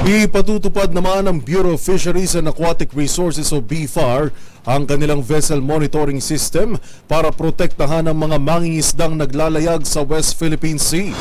Ipatutupad naman ng Bureau of Fisheries and Aquatic Resources o BFAR ang kanilang vessel monitoring system para protektahan ang mga mangingisdang naglalayag sa West Philippine Sea.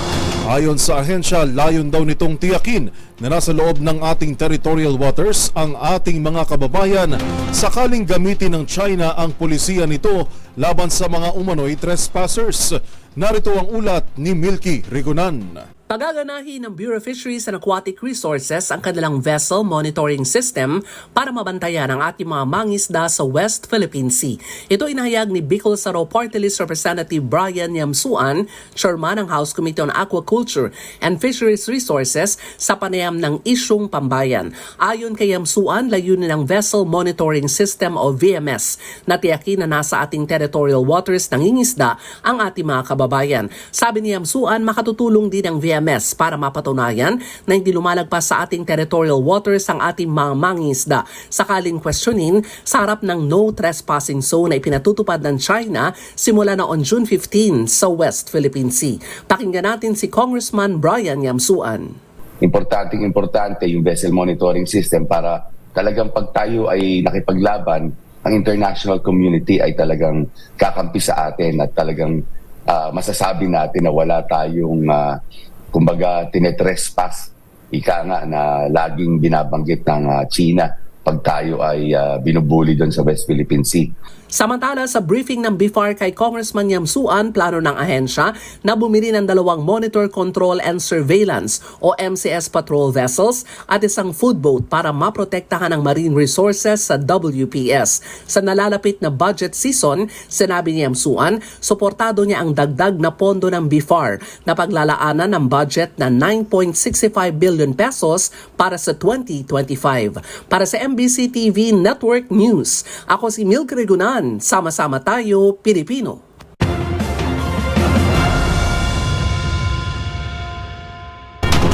Ayon sa ahensya, layon daw nitong tiyakin na nasa loob ng ating territorial waters ang ating mga kababayan sakaling gamitin ng China ang pulisiya nito laban sa mga umano'y trespassers. Narito ang ulat ni Milky Rigonan. Pagaganahin ng Bureau of Fisheries and Aquatic Resources ang kanilang vessel monitoring system para mabantayan ang ating mga mangisda sa West Philippine Sea. Ito inahayag ni Bicol Saro Party List Representative Brian Yamsuan, Chairman ng House Committee on Aquaculture and Fisheries Resources sa panayam ng isyong pambayan. Ayon kay Yamsuan, layunin ng Vessel Monitoring System o VMS na tiyakin na nasa ating territorial waters nangingisda ang ating mga kababayan. Sabi ni Yamsuan, makatutulong din ang VMS para mapatunayan na hindi lumalagpas sa ating territorial waters ang ating mga mangingisda. Sakaling questionin sa harap ng no trespassing zone na ipinatutupad ng China simula na on June 15 sa West Philippine Sea. Pakinggan natin si Congressman Brian Yamsuan. importanteng importante yung vessel monitoring system para talagang pag tayo ay nakipaglaban, ang international community ay talagang kakampi sa atin at talagang ah, masasabi natin na wala tayong ah, kumbaga tinetrespass ika nga na laging binabanggit ng ah, China pag tayo ay ah, binubuli doon sa West Philippine Sea. Samantala sa briefing ng BIFAR kay Congressman Yamsuan, plano ng ahensya na bumili ng dalawang Monitor Control and Surveillance o MCS patrol vessels at isang food boat para maprotektahan ang marine resources sa WPS. Sa nalalapit na budget season, sinabi ni Yamsuan, suportado niya ang dagdag na pondo ng BIFAR na paglalaanan ng budget na 9.65 billion pesos para sa 2025. Para sa MBC TV Network News, ako si Milk Regunan. Sama-sama tayo, Pilipino.